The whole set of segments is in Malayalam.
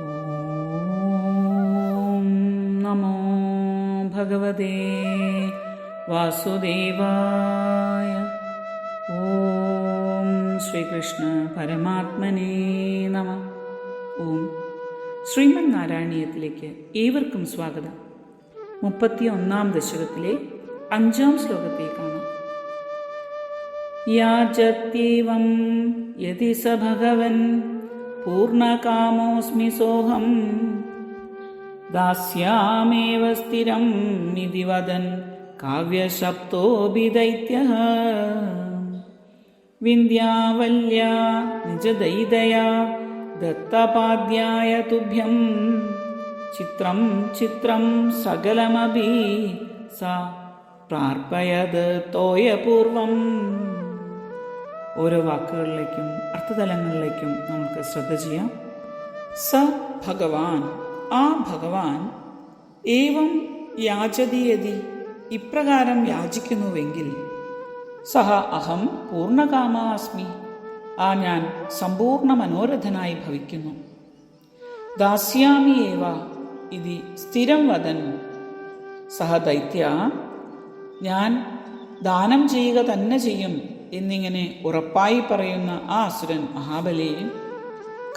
ഓം നമോ ഭഗവതേ വാസുദേവായ ഓം ശ്രീകൃഷ്ണ പരമാത്മനേ നമ ഓം ശ്രീമന് നാരായണീയത്തിലേക്ക് ഏവർക്കും സ്വാഗതം. മുപ്പത്തി ഒന്നാം ദശകത്തിലെ അഞ്ചാം ശ്ലോകത്തേക്കാണ്. യാചത്യവം യതി സ ഭഗവൻ പൂർണകാമോസ്മി സോഹം. ദാസ്യാമേവ സ്ഥിരം ഇതി വദൻ കാവ്യശബ്ദോപി ദൈത്യ വിന്ധ്യാവല്യാ നിജദൈതയാ ദത്തപാദ്യായ തുഭ്യം. ചിത്രം ചിത്രം സകലമപി സ പ്രാർപ്പയത് തോയപൂർവം. ഓരോ വാക്കുകളിലേക്കും അർത്ഥതലങ്ങളിലേക്കും നമുക്ക് ശ്രദ്ധ ചെയ്യാം. സ ഭഗവാൻ ആ ഭഗവാൻ ഏവം യാചതിയതി ഇപ്രകാരം യാചിക്കുന്നുവെങ്കിൽ സഹ അഹം പൂർണകാമാസ്മി ആ ഞാൻ സമ്പൂർണ മനോരഥനായി ഭവിക്കുന്നു. ദാസ്യാമി ഏവ ഇതി സ്ഥിരം വദൻ. സഹ ദൈത്യ ഞാൻ ദാനം ചെയ്യുക തന്നെ ചെയ്യും. എന്നിങ്ങനെ ഉറപ്പായി പറയുന്ന ആ അസുരൻ മഹാബലിയും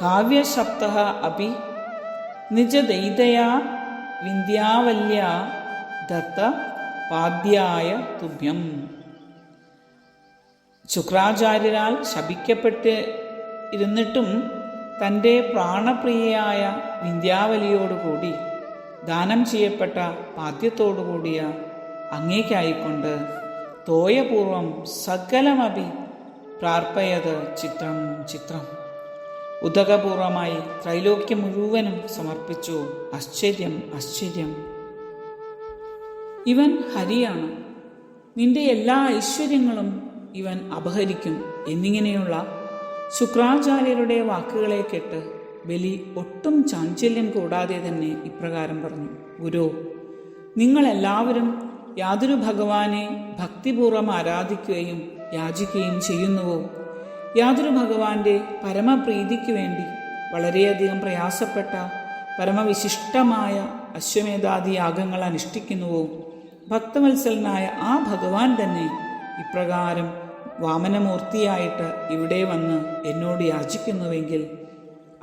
കാവ്യശബ്ദ അപി നിജദൈതയാ വിന്ധ്യാവല്യ ദത്ത പാദ്യായ തുഭ്യം. ശുക്രാചാര്യരാൽ ശപിക്കപ്പെട്ട് ഇരുന്നിട്ടും തന്റെ പ്രാണപ്രിയയായ വിന്ധ്യാവലിയോടുകൂടി ദാനം ചെയ്യപ്പെട്ട പാദ്യത്തോടുകൂടിയ അങ്ങേക്കായിക്കൊണ്ട് തോയപൂർവം സകലമപി പ്രാർപ്പയത് ചിത്രം ചിത്രം. ഉദകപൂർവമായി ത്രൈലോക്യം മുഴുവനും സമർപ്പിച്ചു. ആശ്ചര്യം ആശ്ചര്യം. ഇവൻ ഹരിയാണ്. നിന്റെ എല്ലാ ഐശ്വര്യങ്ങളും ഇവൻ അപഹരിക്കും എന്നിങ്ങനെയുള്ള ശുക്രാചാര്യരുടെ വാക്കുകളെ കേട്ട് ബലി ഒട്ടും ചാഞ്ചല്യം കൂടാതെ തന്നെ ഇപ്രകാരം പറഞ്ഞു ഗുരു നിങ്ങളെല്ലാവരും യാതൊരു ഭഗവാനെ ഭക്തിപൂർവം ആരാധിക്കുകയും യാചിക്കുകയും ചെയ്യുന്നുവോ? യാതൊരു ഭഗവാന്റെ പരമപ്രീതിക്ക് വേണ്ടി വളരെയധികം പ്രയാസപ്പെട്ട പരമവിശിഷ്ടമായ അശ്വമേധാദി യാഗങ്ങൾ അനുഷ്ഠിക്കുന്നുവോ? ഭക്തവത്സലനായ ആ ഭഗവാൻ തന്നെ ഇപ്രകാരം വാമനമൂർത്തിയായിട്ട് ഇവിടെ വന്ന് എന്നോട് യാചിക്കുന്നുവെങ്കിൽ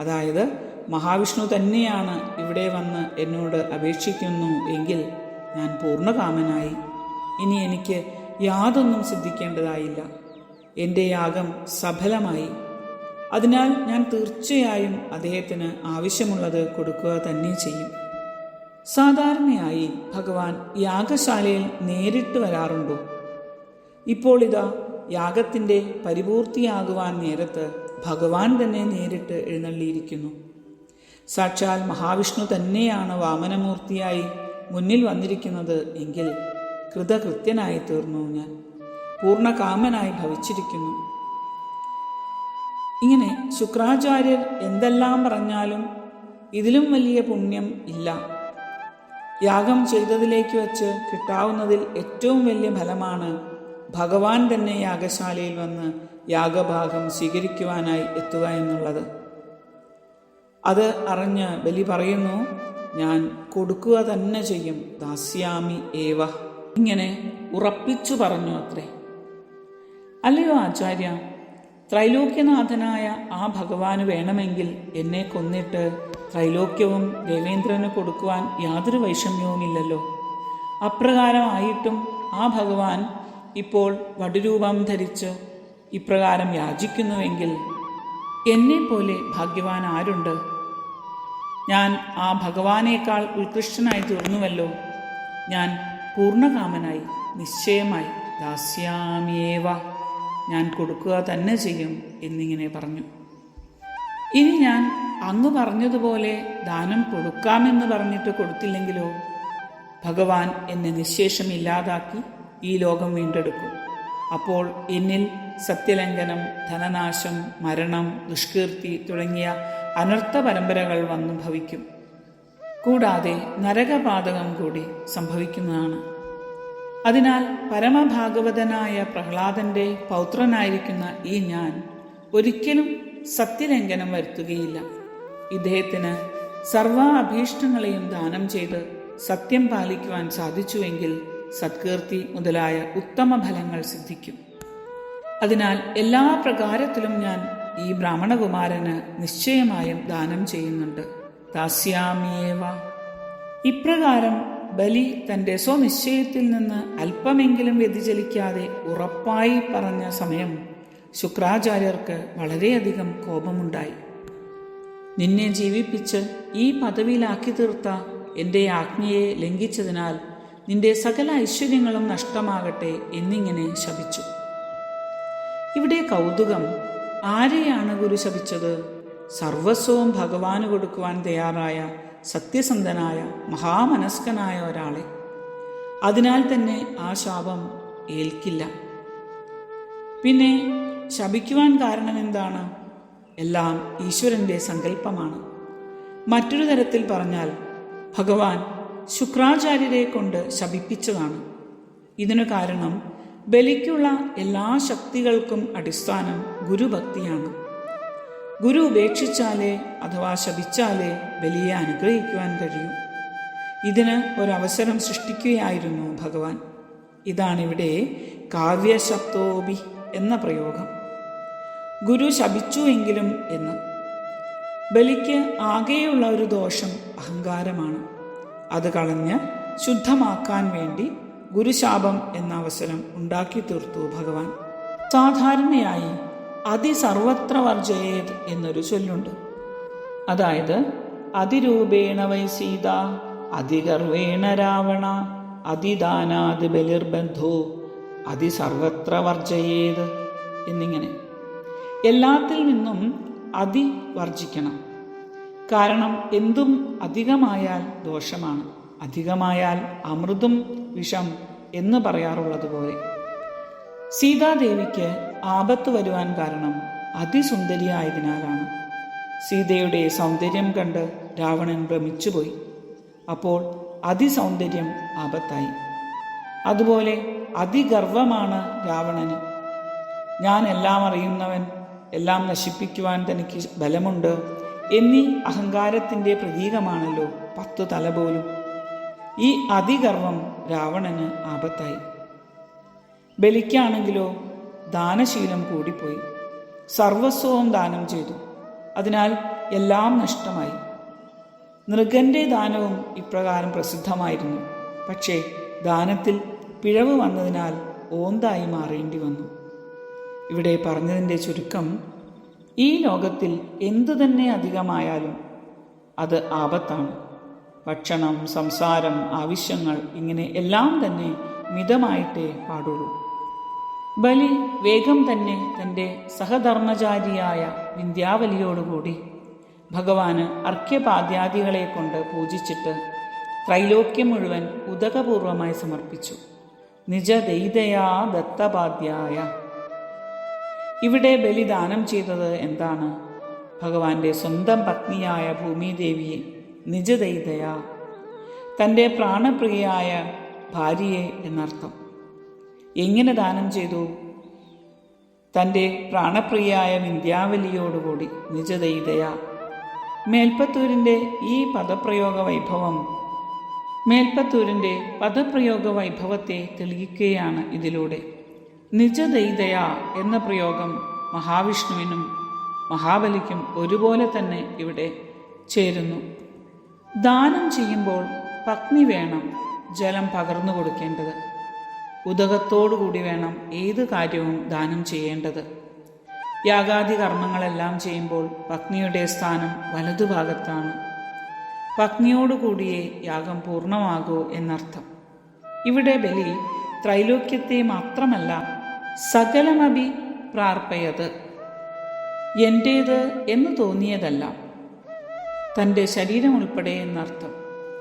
അതായത് മഹാവിഷ്ണു തന്നെയാണ് ഇവിടെ വന്ന് എന്നോട് അപേക്ഷിക്കുന്നു എങ്കിൽ ഞാൻ പൂർണകാമനായി ഇനി എനിക്ക് യാതൊന്നും സിദ്ധിക്കേണ്ടതായില്ല. എന്റെ യാഗം സഫലമായി. അതിനാൽ ഞാൻ തീർച്ചയായും അദ്ദേഹത്തിന് ആവശ്യമുള്ളത് കൊടുക്കുക തന്നെ ചെയ്യും. സാധാരണയായി ഭഗവാൻ യാഗശാലയിൽ നേരിട്ട് വരാറുണ്ടോ? ഇപ്പോൾ ഇതാ യാഗത്തിന്റെ പരിപൂർത്തിയാകുവാൻ നേരത്ത് ഭഗവാൻ തന്നെ നേരിട്ട് എഴുന്നള്ളിയിരിക്കുന്നു. സാക്ഷാൽ മഹാവിഷ്ണു തന്നെയാണ് വാമനമൂർത്തിയായി മുന്നിൽ വന്നിരിക്കുന്നത് എങ്കിൽ കൃതകൃത്യനായി തീർന്നു ഞാൻ. പൂർണകാമനായി ഭവിച്ചിരിക്കുന്നു. ഇങ്ങനെ ശുക്രാചാര്യർ എന്തെല്ലാം പറഞ്ഞാലും ഇതിലും വലിയ പുണ്യം ഇല്ല. യാഗം ചെയ്തതിലേക്ക് വച്ച് കിട്ടാവുന്നതിൽ ഏറ്റവും വലിയ ഫലമാണ് ഭഗവാൻ തന്നെ യാഗശാലയിൽ വന്ന് യാഗഭാഗം സ്വീകരിക്കുവാനായി എത്തുക എന്നുള്ളത്. അത് അറിഞ്ഞ് ബലി പറയുന്നു ഞാൻ കൊടുക്കുക തന്നെ ചെയ്യും. ദാസ്യാമി ഏവ. ഇങ്ങനെ ഉറപ്പിച്ചു പറഞ്ഞു അത്രേ. അല്ലയോ ആചാര്യ? ത്രൈലോക്യനാഥനായ ആ ഭഗവാന് വേണമെങ്കിൽ എന്നെ കൊന്നിട്ട് ത്രൈലോക്യവും ദേവേന്ദ്രന് കൊടുക്കുവാൻ യാതൊരു വൈഷമ്യവുമില്ലല്ലോ. അപ്രകാരമായിട്ടും ആ ഭഗവാൻ ഇപ്പോൾ വടുരൂപം ധരിച്ച് ഇപ്രകാരം യാചിക്കുന്നുവെങ്കിൽ എന്നെപ്പോലെ ഭാഗ്യവാൻ ആരുണ്ട് ഞാൻ ആ ഭഗവാനേക്കാൾ ഉത്കൃഷ്ടനായി തീർന്നുവല്ലോ. ഞാൻ പൂർണകാമനായി നിശ്ചയമായി ദാസ്യാമിയേവ. ഞാൻ കൊടുക്കുക തന്നെ ചെയ്യും എന്നിങ്ങനെ പറഞ്ഞു. ഇനി ഞാൻ അങ്ങ് പറഞ്ഞതുപോലെ ദാനം കൊടുക്കാമെന്ന് പറഞ്ഞിട്ട് കൊടുത്തില്ലെങ്കിലോ? ഭഗവാൻ എന്നെ നിശേഷം ഇല്ലാതാക്കി ഈ ലോകം വീണ്ടെടുക്കും. അപ്പോൾ എന്നിൽ സത്യലംഘനം ധനനാശം മരണം ദുഷ്കീർത്തി തുടങ്ങിയ അനർത്ഥ പരമ്പരകൾ വന്നു ഭവിക്കും. കൂടാതെ നരകപാതകം കൂടി സംഭവിക്കുന്നതാണ്. അതിനാൽ പരമഭാഗവതനായ പ്രഹ്ലാദന്റെ പൗത്രനായിരിക്കുന്ന ഈ ഞാൻ ഒരിക്കലും സത്യലംഘനം വരുത്തുകയില്ല. ഇദ്ദേഹത്തിന് സർവ അഭീഷ്ടങ്ങളെയും ദാനം ചെയ്ത് സത്യം പാലിക്കുവാൻ സാധിച്ചുവെങ്കിൽ സത്കീർത്തി മുതലായ ഉത്തമ ഫലങ്ങൾ സിദ്ധിക്കും. അതിനാൽ എല്ലാ പ്രകാരത്തിലും ഞാൻ ഈ ബ്രാഹ്മണകുമാരന് നിശ്ചയമായും ദാനം ചെയ്യുന്നുണ്ട്. ദാസ്യാമിയേവ. ഇപ്രകാരം ബലി തന്റെ സ്വനിശ്ചയത്തിൽ നിന്ന് അല്പമെങ്കിലും വ്യതിചലിക്കാതെ ഉറപ്പായി പറഞ്ഞ സമയം ശുക്രാചാര്യർക്ക് വളരെയധികം കോപമുണ്ടായി. നിന്നെ ജീവിപ്പിച്ച് ഈ പദവിയിലാക്കി തീർത്ത എന്റെ ആജ്ഞയെ ലംഘിച്ചതിനാൽ നിന്റെ സകല ഐശ്വര്യങ്ങളും നഷ്ടമാകട്ടെ എന്നിങ്ങനെ ശപിച്ചു. ഇവിടെ കൗതുകം ആരെയാണ് ഗുരു ശപിച്ചത്? സർവസ്വവും ഭഗവാന് കൊടുക്കുവാൻ തയ്യാറായ സത്യസന്ധനായ മഹാമനസ്കനായ ഒരാളെ. അതിനാൽ തന്നെ ആ ശാപം ഏൽക്കില്ല. പിന്നെ ശപിക്കുവാൻ കാരണം എന്താണ്? എല്ലാം ഈശ്വരന്റെ സങ്കല്പമാണ്. മറ്റൊരു തരത്തിൽ പറഞ്ഞാൽ ഭഗവാൻ ശുക്രാചാര്യരെ കൊണ്ട് ശപിപ്പിച്ചതാണ്. ഇതിനു കാരണം ബലിക്കുള്ള എല്ലാ ശക്തികൾക്കും അടിസ്ഥാനം ഗുരുഭക്തിയാണ്. ഗുരു ഉപേക്ഷിച്ചാലേ അഥവാ ശപിച്ചാലേ ബലിയെ അനുഗ്രഹിക്കുവാൻ കഴിയൂ. ഇതിന് ഒരവസരം സൃഷ്ടിക്കുകയായിരുന്നു ഭഗവാൻ. ഇതാണിവിടെ കാവ്യശബ്ദോപി എന്ന പ്രയോഗം. ഗുരു ശപിച്ചു എങ്കിലും എന്ന്. ബലിക്ക് ആകെയുള്ള ഒരു ദോഷം അഹങ്കാരമാണ്. അത് കളഞ്ഞ് ശുദ്ധമാക്കാൻ വേണ്ടി ഗുരുശാപം എന്ന അവസരം ഉണ്ടാക്കി തീർത്തു ഭഗവാൻ. സാധാരണയായി അതിസർവത്ര വർജയേത് എന്നൊരു ചൊല്ലുണ്ട്. അതായത് അതിരൂപേണ വൈ സീത അതിഗർവേണ രാവണ അതിദാനാത് ബലിർബന്ധു അതിസർവത്ര വർജയേത് എന്നിങ്ങനെ. എല്ലാത്തിൽ നിന്നും അതി വർജിക്കണം. കാരണം എന്തും അധികമായാൽ ദോഷമാണ്. അധികമായാൽ അമൃതും വിഷം എന്ന് പറയാറുള്ളതുപോലെ. സീതാദേവിക്ക് ആപത്ത് വരുവാൻ കാരണം അതിസുന്ദരിയായതിനാലാണ്. സീതയുടെ സൗന്ദര്യം കണ്ട് രാവണൻ ഭ്രമിച്ചുപോയി. അപ്പോൾ അതിസൗന്ദര്യം ആപത്തായി. അതുപോലെ അതിഗർവമാണ് രാവണന്. ഞാൻ എല്ലാം അറിയുന്നവൻ എല്ലാം നശിപ്പിക്കുവാൻ തനിക്ക് ബലമുണ്ട് എന്നീ അഹങ്കാരത്തിന്റെ പ്രതീകമാണല്ലോ പത്തു തല പോലും ഈ അതിഗർവം രാവണന് ആപത്തായി. ബലിക്കാണെങ്കിലോ ദാനശീലം കൂടിപ്പോയി. സർവസ്വവും ദാനം ചെയ്തു. അതിനാൽ എല്ലാം നഷ്ടമായി. നൃഗന്റെ ദാനവും ഇപ്രകാരം പ്രസിദ്ധമായിരുന്നു. പക്ഷേ ദാനത്തിൽ പിഴവ് വന്നതിനാൽ ഓന്തായി മാറേണ്ടി വന്നു. ഇവിടെ പറഞ്ഞതിന്റെ ചുരുക്കം ഈ ലോകത്തിൽ എന്തു തന്നെ അധികമായാലും അത് ആപത്താണ്. ഭക്ഷണം സംസാരം ആവശ്യങ്ങൾ ഇങ്ങനെ എല്ലാം തന്നെ മിതമായിട്ടേ പാടുള്ളൂ. ബലി വേഗം തന്നെ തന്റെ സഹധർമ്മചാരിയായ വിന്ധ്യാവലിയോടുകൂടി ഭഗവാന് അർഘ്യപാദ്യാദികളെ കൊണ്ട് പൂജിച്ചിട്ട് ത്രൈലോക്യം മുഴുവൻ ഉദകപൂർവമായി സമർപ്പിച്ചു. നിജദൈതയാ ദത്തപാദ്യായ. ഇവിടെ ബലിദാനം ചെയ്തത് എന്താണ്? ഭഗവാന്റെ സ്വന്തം പത്നിയായ ഭൂമിദേവിയെ നിജദൈതയ. തന്റെ പ്രാണപ്രിയയായ ഭാര്യയെ എന്നർത്ഥം. എങ്ങനെ ദാനം ചെയ്തു? തന്റെ പ്രാണപ്രിയയായ വിന്ധ്യാവലിയോടുകൂടി നിജദൈതയ. മേൽപ്പത്തൂരിന്റെ ഈ പദപ്രയോഗ വൈഭവം മേൽപ്പത്തൂരിന്റെ പദപ്രയോഗ വൈഭവത്തെ തെളിയിക്കുകയാണ് ഇതിലൂടെ. നിജദൈതയ എന്ന പ്രയോഗം മഹാവിഷ്ണുവിനും മഹാബലിക്കും ഒരുപോലെ തന്നെ ഇവിടെ ചേരുന്നു. ദാനം ചെയ്യുമ്പോൾ പത്നി വേണം ജലം പകർന്നു കൊടുക്കേണ്ടത് ഉദകത്തോടുകൂടി വേണം ഏത് കാര്യവും ദാനം ചെയ്യേണ്ടത്. യാഗാദി കർമ്മങ്ങളെല്ലാം ചെയ്യുമ്പോൾ പത്നിയുടെ സ്ഥാനം വലതുഭാഗത്താണ് പത്നിയോടുകൂടിയേ യാഗം പൂർണമാകൂ എന്നർത്ഥം. ഇവിടെ ബലി ത്രൈലോക്യത്തെ മാത്രമല്ല സകലമഭി പ്രാർപ്പയത്. എന്റേത് എന്ന് തോന്നിയതല്ല. തന്റെ ശരീരം ഉൾപ്പെടെ എന്നർത്ഥം.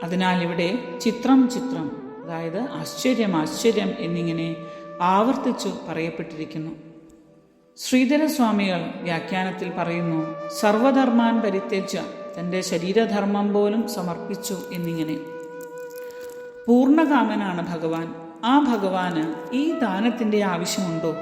അതിനാൽ ഇവിടെ ചിത്രം ചിത്രം. അതായത് ആശ്ചര്യം ആശ്ചര്യം എന്നിങ്ങനെ ആവർത്തിച്ചു പറയപ്പെട്ടിരിക്കുന്നു. ശ്രീധരസ്വാമികൾ വ്യാഖ്യാനത്തിൽ പറയുന്നു സർവധർമാൻ പരിത്യജ തന്റെ ശരീരധർമ്മം പോലും സമർപ്പിച്ചു എന്നിങ്ങനെ. പൂർണകാമനാണ് ഭഗവാൻ. ആ ഭഗവാന് ഈ ദാനത്തിന്റെ ആവശ്യമുണ്ടോ?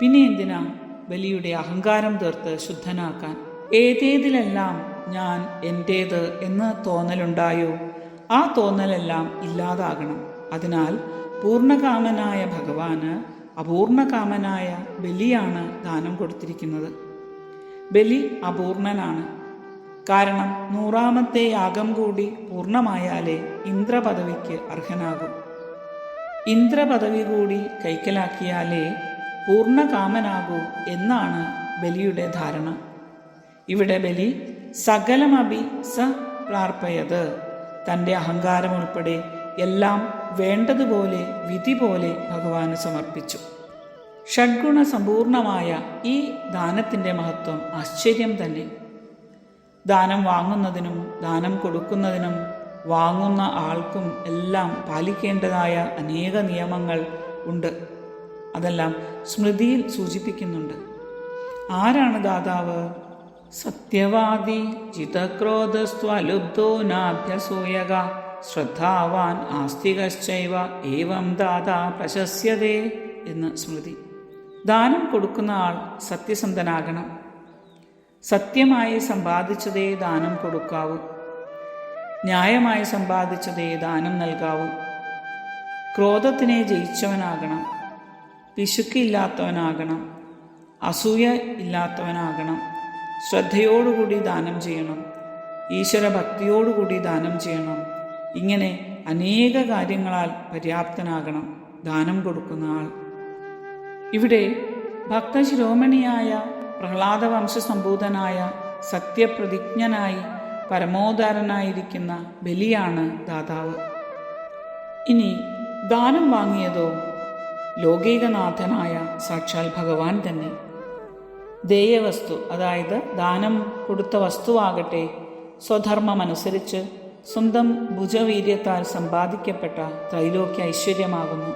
പിന്നെ എന്തിനാ ബലിയുടെ അഹങ്കാരം തീർത്ത് ശുദ്ധനാക്കാൻ? ഏതേതിലെല്ലാം ഞാൻ എന്റേത് എന്ന് തോന്നലുണ്ടായോ? ആ തോന്നലെല്ലാം ഇല്ലാതാകണം. അതിനാൽ പൂർണകാമനായ ഭഗവാന് അപൂർണകാമനായ ബലിയാണ് ദാനം കൊടുത്തിരിക്കുന്നത്. ബലി അപൂർണനാണ്. കാരണം നൂറാമത്തെ യാഗം കൂടി പൂർണമായാലേ ഇന്ദ്രപദവിക്ക് അർഹനാകും. ഇന്ദ്രപദവി കൂടി കൈക്കലാക്കിയാലേ പൂർണകാമനാകൂ എന്നാണ് ബലിയുടെ ധാരണ. ഇവിടെ ബലി സകലമഭി സ പ്രാർപ്പയത്. തന്റെ അഹങ്കാരം ഉൾപ്പെടെ എല്ലാം വേണ്ടതുപോലെ വിധി പോലെ ഭഗവാന് സമർപ്പിച്ചു. ഷഡ്ഗുണ സമ്പൂർണമായ ഈ ദാനത്തിന്റെ മഹത്വം ആശ്ചര്യം തന്നെ. ദാനം വാങ്ങുന്നതിനും ദാനം കൊടുക്കുന്നതിനും വാങ്ങുന്ന ആൾക്കും എല്ലാം പാലിക്കേണ്ടതായ അനേക നിയമങ്ങൾ ഉണ്ട്. അതെല്ലാം സ്മൃതിയിൽ സൂചിപ്പിക്കുന്നുണ്ട്. ആരാണ് ദാതാവ്? സത്യവാദി ചിതക്രോധസ്വലുബ്ധോ നാഭ്യസൂയക ശ്രദ്ധാവാൻ ആസ്തികശ്ചൈവ ഏവം ദാതാ പ്രശസ്യതേ എന്ന് സ്മൃതി ദാനം കൊടുക്കുന്ന ആൾ സത്യസന്ധനാകണം. സത്യമായി സമ്പാദിച്ചതേ ദാനം കൊടുക്കാവൂ. ന്യായമായി സമ്പാദിച്ചതേ ദാനം നൽകാവൂ. ക്രോധത്തിനെ ജയിച്ചവനാകണം. പിശുക്കില്ലാത്തവനാകണം അസൂയ ഇല്ലാത്തവനാകണം. ശ്രദ്ധയോടുകൂടി ദാനം ചെയ്യണം. ഈശ്വര ഭക്തിയോടുകൂടി ദാനം ചെയ്യണം. ഇങ്ങനെ അനേക കാര്യങ്ങളാൽ പര്യാപ്തനാകണം ദാനം കൊടുക്കുന്ന ആൾ. ഇവിടെ ഭക്തശിരോമണിയായ പ്രഹ്ലാദ വംശസംഭൂതനായ സത്യപ്രതിജ്ഞനായി പരമോദാരനായിരിക്കുന്ന ബലിയാണ് ദാതാവ്. ഇനി ദാനം വാങ്ങിയതോ? ലോകീകനാഥനായ സാക്ഷാൽ ഭഗവാൻ തന്നെ. ദേയവസ്തു അതായത് ദാനം കൊടുത്ത വസ്തുവാകട്ടെ സ്വധർമ്മമനുസരിച്ച് സ്വന്തം ഭുജവീര്യത്താൽ സമ്പാദിക്കപ്പെട്ട ത്രൈലോക്യ ഐശ്വര്യമാകുന്നു.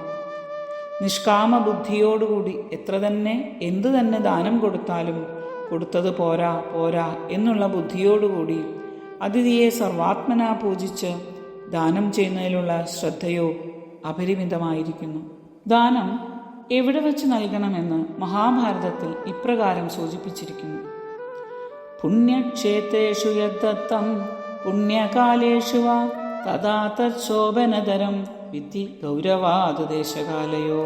നിഷ്കാമ ബുദ്ധിയോടുകൂടി എത്ര തന്നെ എന്തു തന്നെ ദാനം കൊടുത്താലും കൊടുത്തത് പോരാ പോരാ എന്നുള്ള ബുദ്ധിയോടുകൂടി അതിഥിയെ സർവാത്മന പൂജിച്ച് ദാനം ചെയ്യുന്നതിലുള്ള ശ്രദ്ധയോ അപരിമിതമായിരിക്കുന്നു. ദാനം എവിടെ വച്ച് നൽകണമെന്ന് മഹാഭാരതത്തിൽ ഇപ്രകാരം സൂചിപ്പിച്ചിരിക്കുന്നു. പുണ്യക്ഷേത്രേഷു യദ്ദത്തം പുണ്യകാലേഷു വാ വിധി ഗൗരവാദദേശകാലയോ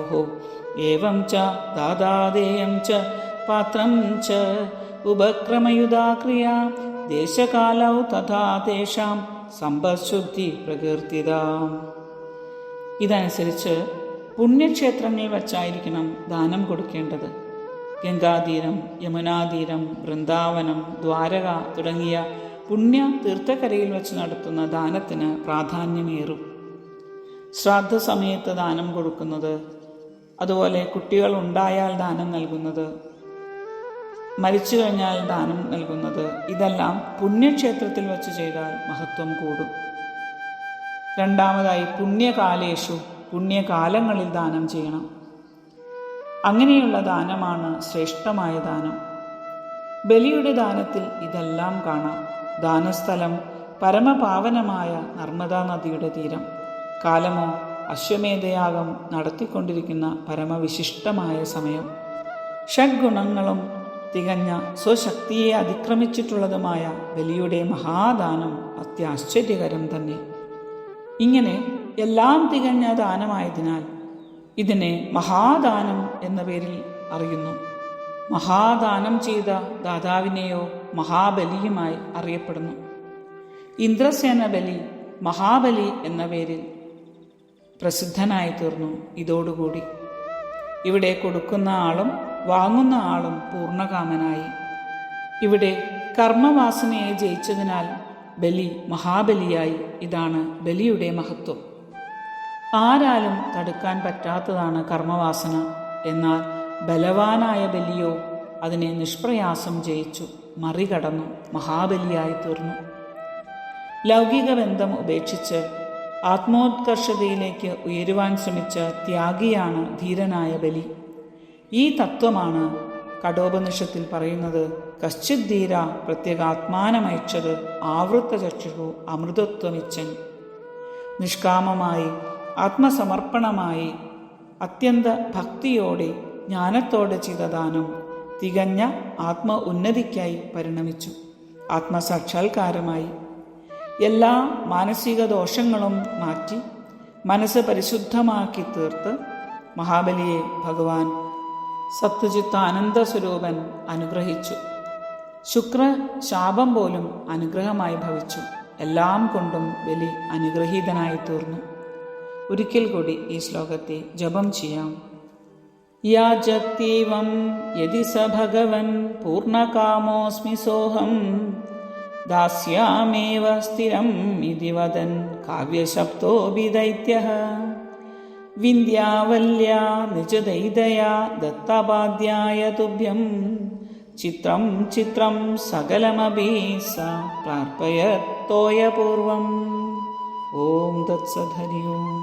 ഏവം ച ദാതാദേയം ച പാത്രം ച ഉപക്രമയുധാക്രിയ ദേശകാലൗ തഥാ തേഷാം സമ്പശുദ്ധി പ്രകീർത്തിതാം. ഇതനുസരിച്ച് പുണ്യക്ഷേത്രങ്ങളിൽ വച്ചായിരിക്കണം ദാനം കൊടുക്കേണ്ടത്. ഗംഗാതീരം യമുനാതീരം വൃന്ദാവനം ദ്വാരക തുടങ്ങിയ പുണ്യ തീർത്ഥക്കരയിൽ വെച്ച് നടത്തുന്ന ദാനത്തിന് പ്രാധാന്യമേറും. ശ്രാദ്ധ സമയത്ത് ദാനം കൊടുക്കുന്നത് അതുപോലെ കുട്ടികൾ ഉണ്ടായാൽ ദാനം നൽകുന്നത് മരിച്ചു കഴിഞ്ഞാൽ ദാനം നൽകുന്നത് ഇതെല്ലാം പുണ്യക്ഷേത്രത്തിൽ വെച്ച് ചെയ്താൽ മഹത്വം കൂടും. രണ്ടാമതായി പുണ്യകാലേഷു പുണ്യകാലങ്ങളിൽ ദാനം ചെയ്യണം. അങ്ങനെയുള്ള ദാനമാണ് ശ്രേഷ്ഠമായ ദാനം. ബലിയുടെ ദാനത്തിൽ ഇതെല്ലാം കാണാം. ദാനസ്ഥലം പരമപാവനമായ നർമ്മദാ നദിയുടെ തീരം. കാലമോ അശ്വമേധയാഗം നടത്തിക്കൊണ്ടിരിക്കുന്ന പരമവിശിഷ്ടമായ സമയം. ഷഡ്ഗുണങ്ങളും തികഞ്ഞ സ്വശക്തിയെ അതിക്രമിച്ചിട്ടുള്ളതുമായ ബലിയുടെ മഹാദാനം അത്യാശ്ചര്യകരം തന്നെ. ഇങ്ങനെ എല്ലാം തികഞ്ഞ ദാനമായതിനാൽ ഇതിനെ മഹാദാനം എന്ന പേരിൽ അറിയുന്നു. മഹാദാനം ചെയ്ത ദാതാവിനെയോ മഹാബലിയുമായി അറിയപ്പെടുന്നു. ഇന്ദ്രസേന ബലി മഹാബലി എന്ന പേരിൽ പ്രസിദ്ധനായി തീർന്നു ഇതോടുകൂടി. ഇവിടെ കൊടുക്കുന്ന ആളും വാങ്ങുന്ന ആളും പൂർണകാമനായി ഇവിടെ കർമ്മവാസനയെ ജയിച്ചതിനാൽ ബലി മഹാബലിയായി ഇതാണ് ബലിയുടെ മഹത്വം. ആരാലും തടുക്കാൻ പറ്റാത്തതാണ് കർമ്മവാസന. എന്നാൽ ബലവാനായ ബലിയോ അതിനെ നിഷ്പ്രയാസം ജയിച്ചു മറികടന്നു മഹാബലിയായി തീർന്നു. ലൗകിക ബന്ധം ഉപേക്ഷിച്ച് ആത്മോത്കർഷതയിലേക്ക് ഉയരുവാൻ ശ്രമിച്ച ത്യാഗിയാണ് ധീരനായ ബലി. ഈ തത്വമാണ് കഠോപനിഷത്തിൽ പറയുന്നത് കശ്ചിത് ധീര പ്രത്യേകാത്മാനമയച്ചത് ആവൃത്ത ചക്ഷു അമൃതത്വമിച്ചൻ നിഷ്കാമമായി ആത്മസമർപ്പണമായി അത്യന്ത ഭക്തിയോടെ ജ്ഞാനത്തോടെ ചെയ്ത ദാനം തികഞ്ഞ ആത്മ ഉന്നതിക്കായി പരിണമിച്ചു. ആത്മസാക്ഷാത്കാരമായി. എല്ലാ മാനസിക ദോഷങ്ങളും മാറ്റി മനസ്സ് പരിശുദ്ധമാക്കി തീർത്ത് മഹാബലിയെ ഭഗവാൻ സത്യജിത്ത് ആനന്ദ സ്വരൂപൻ അനുഗ്രഹിച്ചു. ശുക്ര ശാപം പോലും അനുഗ്രഹമായി ഭവിച്ചു. എല്ലാം കൊണ്ടും ബലി അനുഗ്രഹീതനായി തീർന്നു. ഒരിക്കൽ കൂടി ഈ ശ്ലോകത്തെ ജപം ചെയ്യാം. യാജത്തീവം യതി സ ഭഗവൻ പൂർണകാമോസ്മി സോഹം ദാസ്യാമേവ സ്ഥിരം ഇതി വദൻ കാവ്യശബ്ദോപി ദൈത്യ വിന്ധ്യാവല്യാ നിജദൈതയാ ദത്തപാദ്യായ തുഭ്യം ചിത്രം ചിത്രം സകലമപി സ പ്രാർപ്പയത്തോയപൂർവം ഓം തത്സധരി ഓം